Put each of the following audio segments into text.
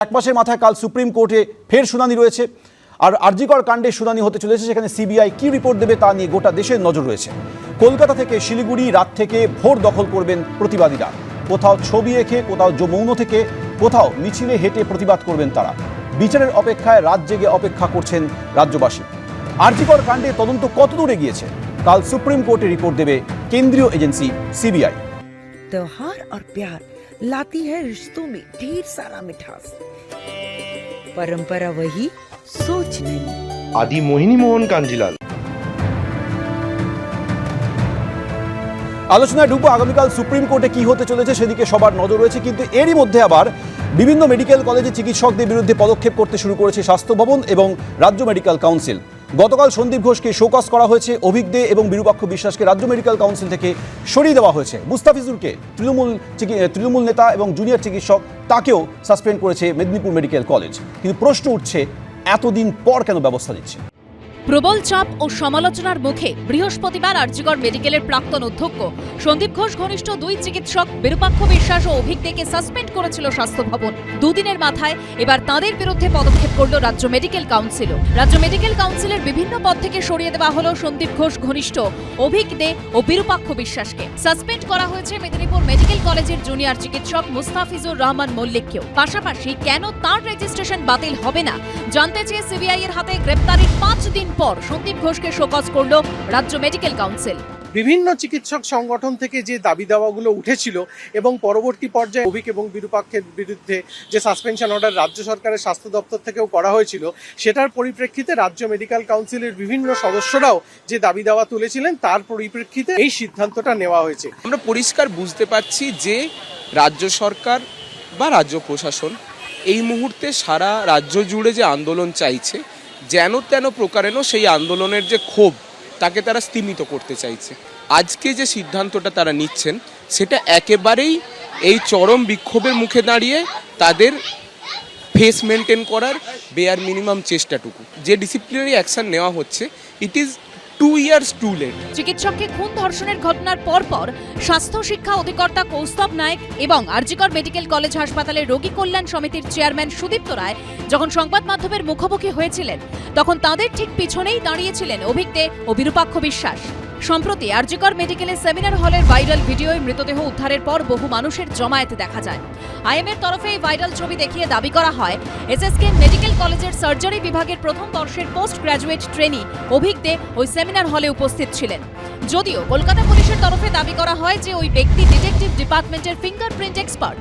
এক মাসের মাথায় কাল সুপ্রিম কোর্টে ফের শুনানি রয়েছে আর আরজিকর কাণ্ডে শুনানি হতে চলেছে সেখানে সিবিআই কি রিপোর্ট দেবে তা নিয়ে গোটা দেশের নজর রয়েছে কলকাতা থেকে শিলিগুড়ি রাত থেকে ভোর দখল করবেন প্রতিবাদীরা কোথাও ছবি এঁকে কোথাও যমৌন থেকে কোথাও মিছিলে হেঁটে প্রতিবাদ করবেন তারা বিচারের অপেক্ষায় রাত জেগে অপেক্ষা করছেন রাজ্যবাসী আরজিকর কাণ্ডে তদন্ত কতদূর এগিয়েছে কাল সুপ্রিম কোর্টে রিপোর্ট দেবে কেন্দ্রীয় এজেন্সি সিবিআই त्योहार और प्यार लाती है रिश्तों में ढेर सारा मिठास परंपरा वही सोच नहीं আদি মোহিনী মোহন কাঞ্জিলাল আলোচনায় ঢুকবো আগামীকাল সুপ্রিম কোর্টে কি হতে চলেছে সেদিকে সবার নজর রয়েছে কিন্তু এরই মধ্যে আবার বিভিন্ন মেডিকেল কলেজে চিকিৎসকদের বিরুদ্ধে পদক্ষেপ করতে শুরু করেছে স্বাস্থ্য ভবন এবং রাজ্য মেডিকেল কাউন্সিল গতকাল সন্দীপ ঘোষকে শোকস করা হয়েছে, অভিক দে এবং বিরূপাক্ষ বিশ্বাসকে রাজ্য মেডিকেল কাউন্সিল থেকে সরিয়ে দেওয়া হয়েছে। মুস্তাফিজুরকে তৃণমূল তৃণমূল নেতা এবং জুনিয়র চিকিৎসক তাকেও সাসপেন্ড করেছে মেদিনীপুর মেডিকেল কলেজ। কিন্তু প্রশ্ন উঠছে, এতদিন পর কেন ব্যবস্থা নিচ্ছে? প্রবল চাপ ও সমালোচনার মুখে বৃহস্পতিবার আরজিগড় মেডিকেলের প্রাক্তন অধ্যক্ষ সন্দীপ ঘোষ ঘনিষ্ঠ দুই চিকিৎসক বিরূপাক্ষ বিশ্বাস ও অভিজ্ঞকে সাসপেন্ড করেছিল স্বাস্থ্য ভবন। দুদিনের মাথায় এবার তাঁদের বিরুদ্ধে পদক্ষেপ করল রাজ্য মেডিকেল কাউন্সিলও। রাজ্য মেডিকেল কাউন্সিলের বিভিন্ন পদ থেকে সরিয়ে দেওয়া হলো সন্দীপ ঘোষ ঘনিষ্ঠ অভিক দে ও বিরূপাক্ষ বিশ্বাসকে। সাসপেন্ড করা হয়েছে মেদিনীপুর কলেজের জুনিয়র চিকিৎসক মুস্তাফিজুর রহমান মল্লিককেও। পাশাপাশি কেন তার রেজিস্ট্রেশন বাতিল হবে না? জানতে চেয়ে সিবিআই এর হাতে গ্রেপ্তারির পাঁচ দিন পর সন্দীপ ঘোষকে শোকজ করল রাজ্য মেডিকেল কাউন্সিল। বিভিন্ন চিকিৎসক সংগঠন থেকে যে দাবি দাওয়াগুলো উঠেছিল এবং পরবর্তী পর্যায়ে অভিক এবং বিরূপাক্ষের বিরুদ্ধে যে সাসপেনশন অর্ডার রাজ্য সরকারের স্বাস্থ্য দপ্তর থেকেও করা হয়েছিল, সেটার পরিপ্রেক্ষিতে রাজ্য মেডিকেল কাউন্সিলের বিভিন্ন সদস্যরাও যে দাবি দাওয়া তুলেছিলেন, তার পরিপ্রেক্ষিতে এই সিদ্ধান্তটা নেওয়া হয়েছে। আমরা পরিষ্কার বুঝতে পারছি যে রাজ্য সরকার বা রাজ্য প্রশাসন এই মুহূর্তে সারা রাজ্য জুড়ে যে আন্দোলন চাইছে, যেন তেন প্রকারেণ সেই আন্দোলনের যে ক্ষোভ তাকে তারা স্তীমিত করতে চাইছে। আজকে যে সিদ্ধান্তটা তারা নিচ্ছেন, সেটা একেবারেই এই চরম বিক্ষোভের মুখে দাঁড়িয়ে তাদের ফেস মেনটেন করার বেয়ার মিনিমাম চেষ্টাটুকু। যে ডিসিপ্লিনারি অ্যাকশান নেওয়া হচ্ছে it is two years too late চিকিৎসককে খুন ধর্ষণের ঘটনার পরপর স্বাস্থ্য শিক্ষা অধিকর্তা কৌস্তব নায়ক এবং আরজিকর মেডিকেল কলেজ হাসপাতালের রোগী কল্যাণ সমিতির চেয়ারম্যান সুদীপ্ত রায় যখন সংবাদ মাধ্যমের মুখোমুখি হয়েছিলেন, তখন তাদের ঠিক পিছনেই দাঁড়িয়েছিলেন অভিজ্ঞে ও বিরূপাক্ষ বিশ্বাস। সম্প্রতি আরজিকর মেডিকেলের সেমিনার হলের ভাইরাল ভিডিওয় মৃতদেহ উদ্ধারের পর বহু মানুষের জমায়েত দেখা যায়। আইএমের তরফে এই ভাইরাল ছবি দেখিয়ে দাবি করা হয়, এসএসকে মেডিকেল কলেজের সার্জারি বিভাগের প্রথম বর্ষের post graduate trainee Avik De ওই সেমিনার হলে উপস্থিত ছিলেন। যদিও কলকাতা পুলিশের তরফে দাবি করা হয় যে ওই ব্যক্তি ডিটেকটিভ ডিপার্টমেন্টের ফিঙ্গারপ্রিন্ট এক্সপার্ট।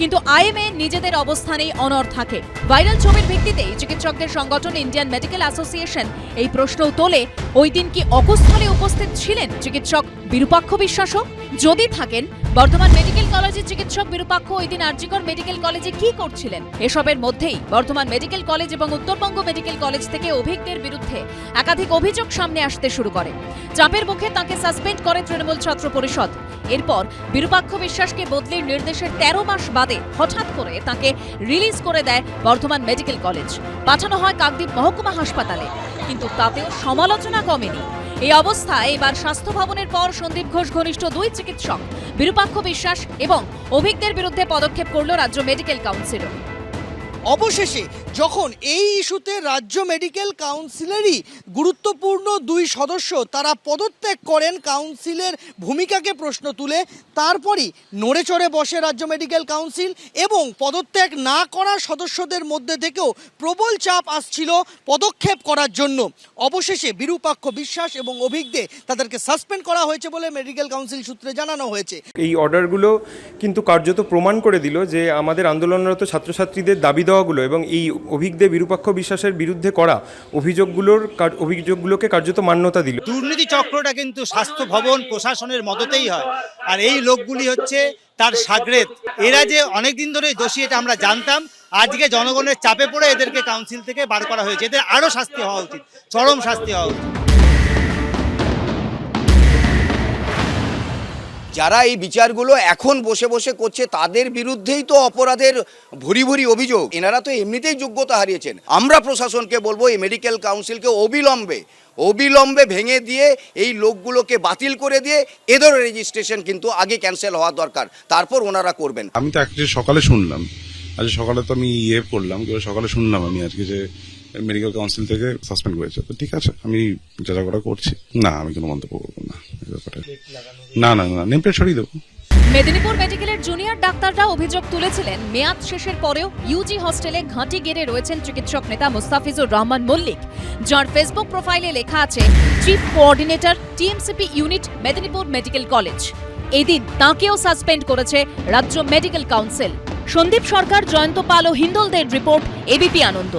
কিন্তু আইএমএ নিজেদের অবস্থানেই অনর থাকে। ভাইরাল ছবির ভিত্তিতে চিকিৎসকদের সংগঠন ইন্ডিয়ান মেডিকেল অ্যাসোসিয়েশন এই প্রশ্নও তোলে, ওই দিন কি অকুস্থলে উপস্থিত ছিলেন চিকিৎসক বিরূপাক্ষ বিশ্বাসও? যদি থাকেন, বর্ধমান মেডিকেল কলেজের চিকিৎসক বিরূপাক্ষ ওই দিন আরজিকর মেডিকেল কলেজে কি করছিলেন? এসবের মধ্যেই বর্ধমান মেডিকেল কলেজ এবং উত্তরবঙ্গ মেডিকেল কলেজ থেকে অভিজ্ঞদের বিরুদ্ধে একাধিক অভিযোগ সামনে আসতে শুরু করে। চাপের মুখে তাকে সাসপেন্ড করে তৃণমূল ছাত্র পরিষদ। এরপর বিরূপাক্ষ বিশ্বাসকে বদলির নির্দেশের তেরো মাস বাদে হঠাৎ করে তাকে রিলিজ করে দেয় বর্ধমান মেডিকেল কলেজ। পাঠানো হয় কাকদ্বীপ মহকুমা হাসপাতালে, কিন্তু তাতেও সমালোচনা কমেনি। এই অবস্থায় এবার স্বাস্থ্য ভবনের পর সন্দীপ ঘোষ ঘনিষ্ঠ দুই চিকিৎসক, বিরূপাক্ষ বিশ্বাস এবং অভিজ্ঞদের বিরুদ্ধে পদক্ষেপ করল রাজ্য মেডিকেল কাউন্সিল অবশেষে যখন এই ইস্যুতে রাজ্য মেডিকেল কাউন্সিলেরই গুরুত্বপূর্ণ দুই সদস্য তারা পদত্যাগ করেন, কাউন্সিলের ভূমিকাকে প্রশ্ন তুলে, তারপরই নড়ে চড়ে বসে রাজ্য মেডিকেল কাউন্সিল এবং পদত্যাগ না করা সদস্যদের মধ্যে থেকেও প্রবল চাপ আসছিল পদক্ষেপ করার জন্য। অবশেষে বিরূপাক্ষ বিশ্বাস এবং অভিজ্ঞে তাদেরকে সাসপেন্ড করা হয়েছে বলে মেডিকেল কাউন্সিল সূত্রে জানানো হয়েছে। এই অর্ডারগুলো কিন্তু কার্যত প্রমাণ করে দিল যে আমাদের আন্দোলনরত ছাত্রছাত্রীদের দাবি দেওয়াগুলো এবং এই অভিজ্ঞ বিরূপাক্ষ বিশ্বাসের বিরুদ্ধে করা অভিযোগগুলোর অভিযোগগুলোকে কার্যত মান্যতা দিল। দুর্নীতি চক্রটা কিন্তু স্বাস্থ্য ভবন প্রশাসনের মদতেই হয়। আর এই লোকগুলি হচ্ছে তার সাগরেদ। এরা যে অনেক দিন ধরে দোষী, এটা আমরা জানতাম। আজকে জনগণের চাপে পড়ে এদেরকে কাউন্সিল থেকে বার করা হয়েছে। এদের আরও শাস্তি হওয়া উচিত, চরম শাস্তি হওয়া উচিত। যারা এই বিচারগুলো এখন বসে বসে করছে, তাদের বিরুদ্ধেই তো অপরাধের ভুরি ভুরি অভিযোগ। এনারা তো এমনিতেই যোগ্যতা হারিয়েছেন। আমরা প্রশাসনকে বলব, এই মেডিকেল কাউন্সিলকে অবিলম্বে অবিলম্বে ভেঙে দিয়ে, এই লোকগুলোকে বাতিল করে দিয়ে এদের রেজিস্ট্রেশন কিন্তু আগে ক্যান্সেল হওয়া দরকার। তারপর ওনারা করবেন। আমি তো একটা সকালে শুনলাম। আজ সকালে তো আমি ইয়ে করলাম সকালে শুনলাম আমি আজকে যে মেডিকেল কাউন্সিল থেকে সাসপেন্ড করেছে। তো ঠিক আছে, আমি যা করা করছি। না, আমি কোনো মন্তব্য করব না। না না না নেম প্লেট সরিয়ে দেবো। মেদিনীপুর মেডিকেলের জুনিয়র ডাক্তাররা অভিযোগ তুলেছিলেন, মেয়াদ শেষের পরেও ইউজি হস্টেলে ঘাঁটি গেড়ে রয়েছেন চিকিৎসক নেতা মুস্তাফিজুর রহমান মল্লিক। যার ফেসবুক প্রোফাইলে লেখা আছে, chief coordinator, TMCP unit, Medinipur medical college. এদিন তাঁকেও সাসপেন্ড করেছে রাজ্য মেডিকেল কাউন্সিল। সন্দীপ সরকার, জয়ন্ত পাল ও হিন্দলদের রিপোর্ট, এবিপি আনন্দ।